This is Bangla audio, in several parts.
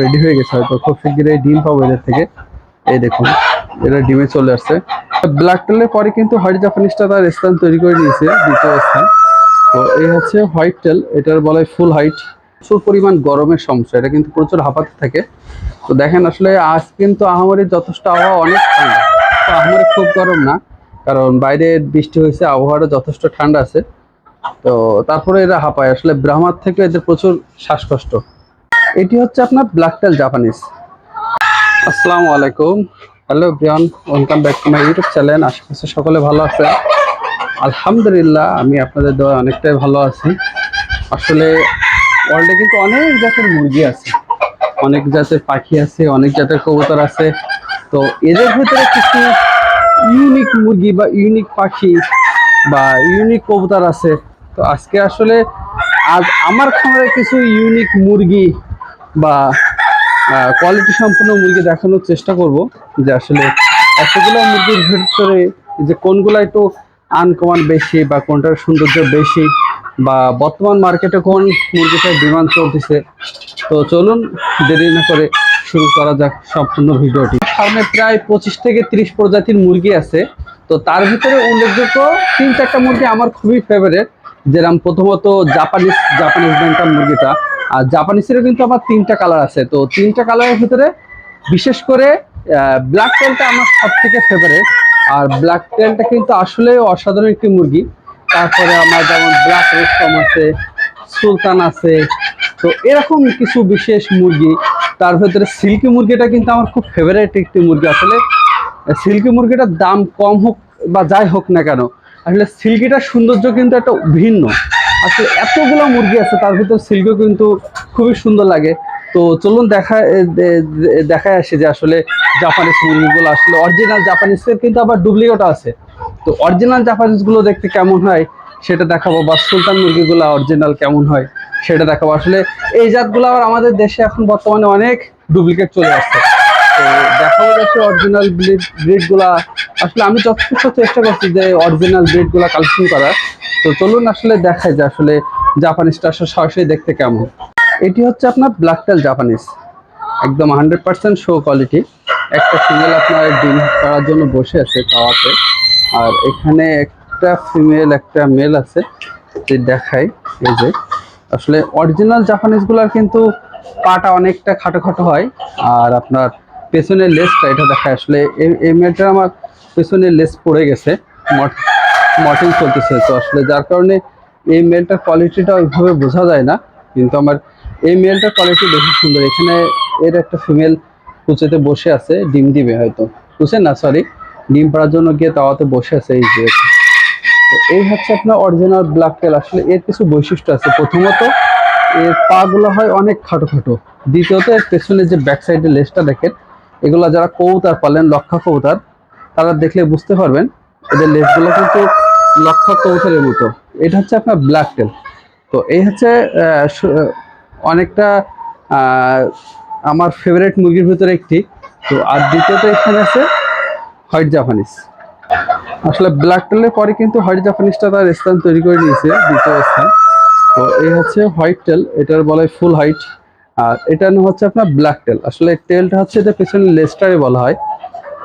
রেডি হয়ে গেছে হয়তো। খুব শিগগিরই ডিম পাবো এদের থেকে। এই দেখুন, এরা ডিমে চলে আসছে। ব্ল্যাক টেলের পরে কিন্তু হোয়াইট জাপানিজটা তার স্থান তৈরি করে নিয়েছে, দ্বিতীয় স্থান। তো এই হচ্ছে হোয়াইট টেল এটার বলা হয় ফুল হাইট প্রচুর পরিমাণ গরমের সমস্যা, এটা কিন্তু প্রচুর হাঁপাতে থাকে। তো দেখেন আসলে আজ কিন্তু আহামরি যথেষ্ট আবহাওয়া অনেক ঠান্ডা। তো আহামরি খুব গরম না, কারণ বাইরে বৃষ্টি হয়েছে আবহাওয়াটা যথেষ্ট ঠান্ডা আছে। তো তারপরে এরা হাঁপায়। আসলে ব্রাহ্মার থেকে এদের প্রচুর শ্বাসকষ্ট। এটি হচ্ছে আপনার ব্ল্যাক টেল জাপানিজ আসসালামু আলাইকুম। Hello Brian welcome back to my YouTube channel আশেপাশে সকলে ভালো আছেন। আলহামদুলিল্লাহ, আমি আপনাদের দোয়া অনেকটাই ভালো আছি। আসলে ওয়ার্ল্ডে কিন্তু অনেক জাতের মুরগি আছে। অনেক জাতের পাখি আছে, অনেক জাতের কবুতর আছে। তো এদের ভিতরে কিছু ইউনিক মুরগি বা ইউনিক পাখি বা ইউনিক কবুতর আছে। তো আজকে আসলে আজ আমার খামারে কিছু ইউনিক মুরগি বা কোয়ালিটি সম্পন্ন মুরগি দেখানোর চেষ্টা করব যে আসলে এতগুলো মুরগির ভিতরে যে কোনগুলো একটু আনকমন বেশি বা কোনটার সৌন্দর্য বেশি বা বর্তমান মার্কেটে কোন মুরগিটার ডিমান্ড চলতেছে। তো চলুন দেরি না করে শুরু করা যাক সম্পূর্ণ ভিডিওটি। ফার্মে প্রায় পঁচিশ থেকে তিরিশ প্রজাতির মুরগি আছে। তো তার ভিতরে উল্লেখযোগ্য তিন চারটা মুরগি আমার খুবই ফেভারেট যেরকম প্রথমত জাপানিজ জাপানিজ ব্যাংকার মুরগিটা। আর জাপানিজেরও কিন্তু আমার তিনটা কালার আছে। তো তিনটা কালারের ভিতরে বিশেষ করে ব্ল্যাক টেলটা আমার সব থেকে ফেভারেট আর ব্ল্যাক টেলটা কিন্তু আসলে অসাধারণ একটি মুরগি। তারপরে আমার যেমন ব্ল্যাক রেস্টম আছে, সুলতান আছে, তো এরকম কিছু বিশেষ মুরগি। তার ভেতরে সিল্কি মুরগিটা কিন্তু আমার খুব ফেভারিট একটি মুরগি। আসলে সিল্কি মুরগিটার দাম কম হোক বা যাই হোক না কেন, আসলে সিল্কিটার সৌন্দর্য কিন্তু একটা ভিন্ন। আসলে এতগুলো মুরগি আছে, তার ভিতর সিল্কিও কিন্তু খুবই সুন্দর লাগে। তো চলুন দেখা দেখায় আসে যে আসলে জাপানিজ মুরগিগুলো আসলে অরিজিনাল জাপানিজের কিন্তু আবার ডুপ্লিকেট আছে। তো অরিজিনাল জাপানিজগুলো দেখতে কেমন হয়, সেটা দেখাবো, বা সুলতান মুরগিগুলো অরিজিনাল কেমন হয়, সেটা দেখাবো। আসলে এই জাতগুলো আবার আমাদের দেশে এখন বর্তমানে অনেক ডুপ্লিকেট চলে আসছে। তো দেখাবো যাচ্ছে অরিজিনাল ব্রিড ব্রিডগুলা আসলে আমি যথেষ্ট চেষ্টা করছি যে অরিজিনাল ব্রিডগুলা কালেকশন করার তো চলুন আসলে দেখায় যে আসলে জাপানিজটা আসলে সরাসরি দেখতে কেমন। এটি হচ্ছে আপনার ব্ল্যাক টেল জাপানিজ একদম হান্ড্রেড পার্সেন্ট শো কোয়ালিটি একটা ফিমেল আপনার ডিম করার জন্য বসে আছে খাওয়াতে। আর এখানে একটা ফিমেল একটা মেল আছে। যে দেখাই, এই যে। আসলে অরিজিনাল জাপানিজগুলোর কিন্তু পাটা অনেকটা খাটো খাটো হয়। আর আপনার পেছনের লেসটা এটা দেখায় আসলে এই মেলটার আমার পেছনের লেস পড়ে গেছে। মটিং চলতেছে। তো আসলে যার কারণে এই মেলটার কোয়ালিটিটা ওইভাবে বোঝা যায় না, কিন্তু আমার এই মেলটার কোয়ালিটি বেশি সুন্দর। এখানে এর একটা ফিমেল কুচেতে বসে আছে, ডিম দিবে হয়তো। কুচে না? সরি ডিম পাড়ার জন্য গিয়ে তাওয়াতে বসে আছে এই যে। তো এই হচ্ছে আপনার অরিজিনাল ব্ল্যাক টেল আসলে এর কিছু বৈশিষ্ট্য আছে। প্রথমত, এর পা গুলো হয় অনেক খাটো খাটো। দ্বিতীয়ত, এর পেছনে যে ব্যাক সাইডে লেসটা দেখেন, এগুলো যারা কৌতার পালেন, লক্ষা কৌতার, তারা দেখলে বুঝতে পারবেন, এদের লেসগুলো কিন্তু লক্ষা কৌতারের মতো। এটা হচ্ছে আপনার ব্ল্যাক টেল তো এই হচ্ছে অনেকটা আমার ফেভারিট মুরগির ভিতরে একটি। তো আর দ্বিতীয়ত এখানে আছে হোয়াইট জাপানিজ আসলে ব্ল্যাক টেলের পরে কিন্তু হোয়াইট জাপানিজটা তার স্থান তৈরি করে নিয়েছে, দ্বিতীয় স্থান। তো এই হচ্ছে হোয়াইট টেল এটার বলা ফুল হোয়াইট আর এটা হচ্ছে আপনার ব্ল্যাক টেল আসলে টেলটা হচ্ছে এটা পেছনে লেস্টারে বলা হয়।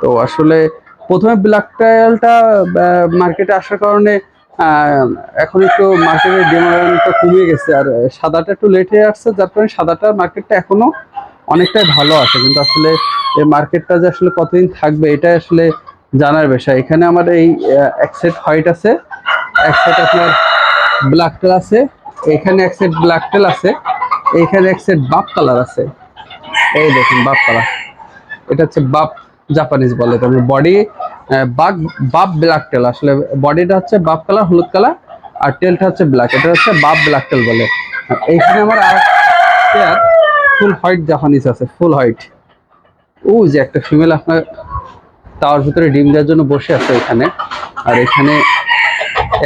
তো আসলে প্রথমে ব্ল্যাক টেলটা মার্কেটে আসার কারণে এখন একটু মার্কেটের ডিমান্ডটা কমে গেছে। আর সাদাটা একটু লেটে আসছে, যার কারণে সাদাটা মার্কেটটা এখনও অনেকটাই ভালো আছে। কিন্তু আসলে এই মার্কেটটা যে আসলে কতদিন থাকবে এটা আসলে জানার বিষয়। এখানে আমার এই এক সেট হোয়াইট আছে, এক সেট আপনার ব্ল্যাক টেল আছে, এখানে এক সেট ব্ল্যাক টেল আছে এইখানে এক সেট বাপ কালার আছে। এই দেখুন বাপ কালার। এটা হচ্ছে বাপ জাপানিজ বলে। তারপরে বডি বাপ বাপ ব্ল্যাক টেল আসলে বডিটা হচ্ছে বাপ কালার হলুদ কালার আর টেলটা হচ্ছে ব্ল্যাক এটা হচ্ছে বাপ ব্ল্যাক টেল বলে। এইখানে আমার আর ফুল হোয়াইট জাপানিজ আছে ফুল হোয়াইট ও যে একটা ফিমেল আপনার তাওয়ার ভিতরে ডিম দেওয়ার জন্য বসে আছে এখানে। আর এখানে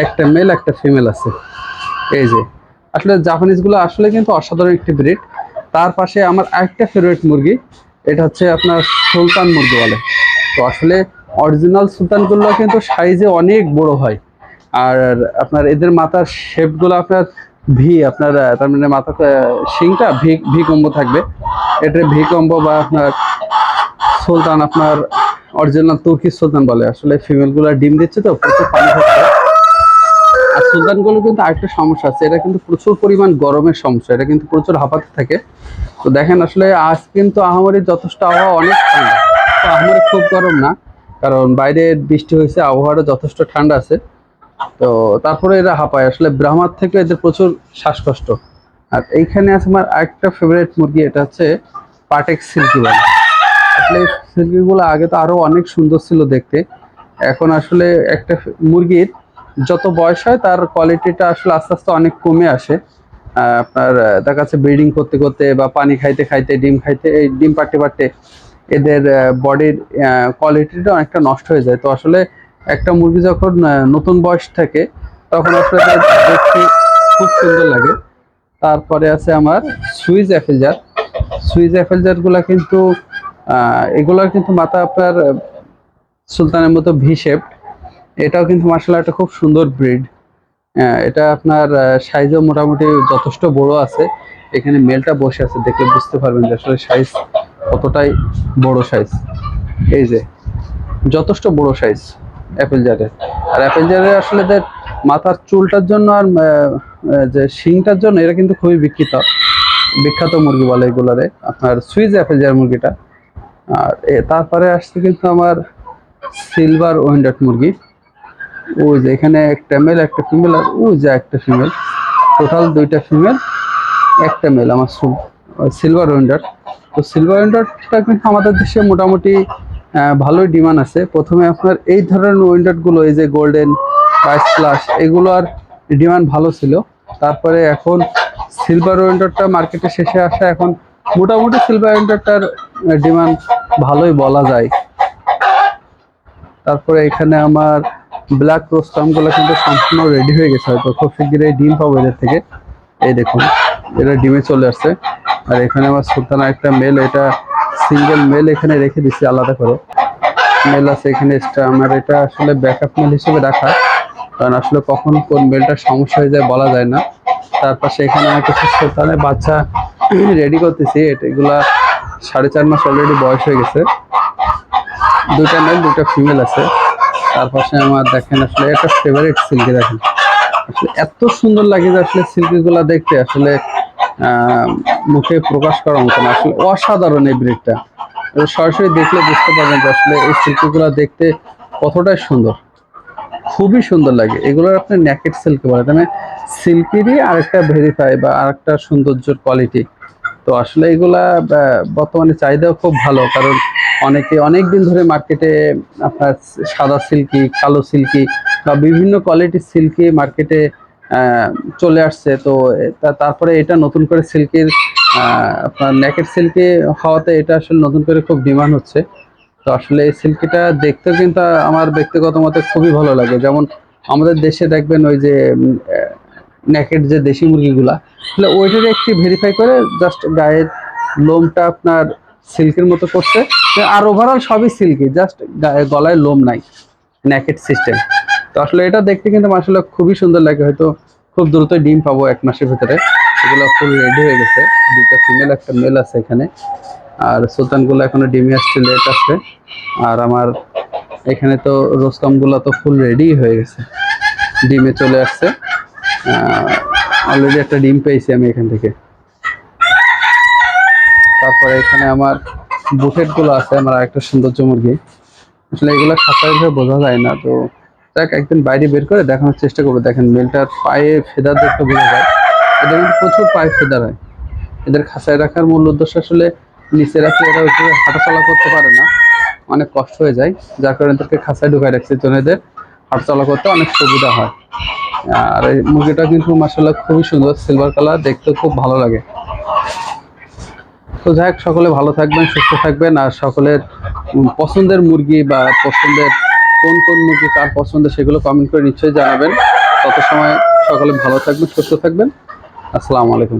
একটা মেল একটা ফিমেল আছে। এই যে। আসলে জাপানিজগুলো আসলে কিন্তু অসাধারণ একটি ব্রিড তার পাশে আমার আরেকটা ফেভারিট মুরগি এটা হচ্ছে আপনার সুলতান মুরগি বলে। তো আসলে অরিজিনাল সুলতানগুলো কিন্তু সাইজে অনেক বড় হয়। আর আপনার এদের মাথার শেপগুলো আপনার ভি আপনার তার মানে মাথা শিংটা ভি ভি থাকবে। এটা ভি বা আপনার সুলতান, আপনার অরিজিনাল তুর্কি সুলতান বলে। আসলে ফিমেলগুলো ডিম দিচ্ছে তো, প্রচুর পানি খাচ্ছে। আর সুলতানগুলো কিন্তু আরেকটা সমস্যা আছে। এটা কিন্তু প্রচুর পরিমাণ গরমের সমস্যা। এটা কিন্তু প্রচুর হাঁপাতে থাকে। তো দেখেন আসলে আজ কিন্তু আহামরি যথেষ্ট আবহাওয়া অনেক ঠান্ডা। তো আহামরি খুব গরম না। কারণ বাইরে বৃষ্টি হয়েছে, আবহাওয়াটা যথেষ্ট ঠান্ডা আছে। তো তারপরে এরা হাঁপায়। আসলে ব্রাহ্মার থেকে এদের প্রচুর শ্বাসকষ্ট। আর এইখানে আছে আমার আরেকটা ফেভারিট মুরগি, এটা হচ্ছে পাটেক সিল্কি বলে। আসলে সিল্কিগুলো আগে তো আরও অনেক সুন্দর ছিল দেখতে। এখন আসলে একটা মুরগির যত বয়স হয়, তার কোয়ালিটিটা আসলে আস্তে আস্তে অনেক কমে আসে। আপনার দেখা যাচ্ছে ব্রিডিং করতে করতে বা পানি খাইতে খাইতে, ডিম খাইতে, এই ডিম পাড়তে পাড়তে এদের বডির কোয়ালিটিটা অনেকটা নষ্ট হয়ে যায়। তো আসলে একটা মুরগি যখন নতুন বয়স থাকে, তখন আসলে দেখতে খুব সুন্দর লাগে। তারপরে আছে আমার সুইজ অ্যাফেলজার। সুইজ অ্যাফেলজারগুলা কিন্তু এগুলার কিন্তু মাথা আপনার, সুলতানের মতো ভি শেপ এটাও কিন্তু মার্শাল একটা খুব সুন্দর ব্রিড এটা আপনার সাইজও মোটামুটি যথেষ্ট বড় আছে। এখানে মেলটা বসে আছে, দেখলে বুঝতে পারবেন যে আসলে সাইজ কতটাই বড় সাইজ এই যে, যথেষ্ট বড় সাইজ অ্যাপেল জারের আর অ্যাপেল জারের আসলে এদের মাথার চুলটার জন্য আর যে শিংটার জন্য এরা কিন্তু খুবই বিখ্যাত। বিখ্যাত মুরগি বলে এগুলারে, আপনার সুইজ অ্যাপেল জার মুরগিটা। আর তারপরে আসছে কিন্তু আমার সিলভার ওয়েন্ডাট মুরগি। ওই যে এখানে একটা মেল একটা ফিমেল আর ওই যে একটা ফিমেল টোটাল দুইটা ফিমেল একটা মেল আমার সিলভার ওয়েন্ডার তো সিলভার ওয়েন্ডারটা কিন্তু আমাদের দেশে মোটামুটি ভালোই ডিমান্ড আছে। প্রথমে আপনার এই ধরনের ওয়েন্ডারগুলো এই যে গোল্ডেন রাইস প্লাস এগুলো আর ডিমান্ড ভালো ছিল। তারপরে এখন সিলভার ওয়েন্ডারটা মার্কেটে শেষে আসা এখন মোটামুটি সিলভার ওয়েন্ডারটার ডিমান্ড ভালোই বলা যায়। তারপরে এখানে আমার ব্ল্যাকগুলো কিন্তু সম্পূর্ণ রেডি হয়ে গেছে হয়তো। খুব শিগগিরই ডিম পাবো এদের থেকে। এই দেখুন, এরা ডিমে চলে আসছে। আর এখানে আমার সুলতানা একটা মেল এটা সিঙ্গেল মেল এখানে রেখে দিচ্ছি আলাদা করে। মেল আছে এখানে extra। আমার এটা আসলে ব্যাকআপ মেল হিসেবে রাখা। কারণ আসলে কখন কোন মেলটার সমস্যা হয়ে যায় বলা যায় না। তার পাশে এখানে আমার কিছু সুলতানের বাচ্চা রেডি করতেছি। এটা এগুলা সাড়ে চার মাস অলরেডি বয়স হয়ে গেছে। দুইটা মেল দুইটা ফিমেল আছে। তার পাশে আমার দেখেন আসলে একটা ফেভারিট সিল্কি দেখেন। আসলে এত সুন্দর লাগে যে আসলে সিল্কি গুলা দেখতে আসলে মুখে প্রকাশ করার মতো না। আসলে অসাধারণ এই ব্রিডটা সরাসরি দেখলে বুঝতে পারবেন যে আসলে এই সিল্কি গুলা দেখতে কতটাই সুন্দর। খুবই সুন্দর লাগে। এগুলোর আপনি ন্যাকেট সিল্কি বলে মানে সিল্কেরই আরেকটা ভেরিফাই বা আরেকটা সৌন্দর্যর কোয়ালিটি তো আসলে এগুলা বর্তমানে চাহিদাও খুব ভালো, কারণ অনেকে অনেক দিন ধরে মার্কেটে আপনার সাদা সিল্কি কালো সিল্কি বা বিভিন্ন কোয়ালিটির সিল্কি মার্কেটে চলে আসছে। তো তারপরে এটা নতুন করে সিল্কের আপনার নেকেট সিল্কি হওয়াতে এটা আসলে নতুন করে খুব ডিমান্ড হচ্ছে। তো আসলে এই সিল্কিটা দেখতে কিন্তু আমার ব্যক্তিগত মতে খুবই ভালো লাগে। যেমন আমাদের দেশে দেখবেন ওই যে নেকেট যে দেশি মুরগিগুলা, তাহলে ওইটার একটি ভেরিফাই করে জাস্ট গায়ের লোমটা আপনার সিল্কের মতো করছে। আর ওভারঅল সবই সিল্কি জাস্ট গলায় লোম নাই নেকেট সিস্টেম তো আসলে এটা দেখতে কিন্তু আসলে খুবই সুন্দর লাগে, হয়তো খুব দ্রুত ডিম পাবো এক মাসের ভিতরে। এগুলো ফুল রেডি হয়ে গেছে, দুইটা ফিমেল একটা মেল আছে এখানে। আর সুলতানগুলো এখনও ডিমে আসছে, লেট আসছে। আর আমার এখানে তো রোস্তামগুলো তো ফুল রেডি হয়ে গেছে। ডিমে চলে আসছে। অলরেডি একটা ডিম পেয়েছি আমি এখান থেকে। তারপরে এখানে আমার বুফেটগুলো আছে আমার একটা সৌন্দর্য মুরগি। আসলে এগুলো ভাবে বোঝা যায় না, তো দেখ একদিন বাইরে বের করে দেখানোর চেষ্টা করব। দেখেন মেলটার পায়ে ফেদার দেখতে বোঝা যায়। এদের কিন্তু প্রচুর পায়ে ফেদার হয়। এদের খাঁচায় রাখার মূল উদ্দেশ্য আসলে নিচে রাখলে এরা ওইভাবে হাঁটাচলা করতে পারে না। অনেক কষ্ট হয়ে যায়। যার কারণে এদেরকে খাঁচায় ঢুকায় রাখছে জন্য এদের হাঁটাচলা করতে অনেক সুবিধা হয়। আর এই মুরগিটা কিন্তু মাসাল্লাহ খুবই সুন্দর, সিলভার কালার দেখতে খুব ভালো লাগে। তো যাই হোক, সকলে ভালো থাকবেন, সুস্থ থাকবেন, আর সকলের পছন্দের মুরগি বা পছন্দের কোন কোন মুরগি কার পছন্দ সেগুলো কমেন্ট করে নিশ্চয়ই জানাবেন। তত সময় সকলে ভালো থাকবেন, সুস্থ থাকবেন। আসসালামু আলাইকুম।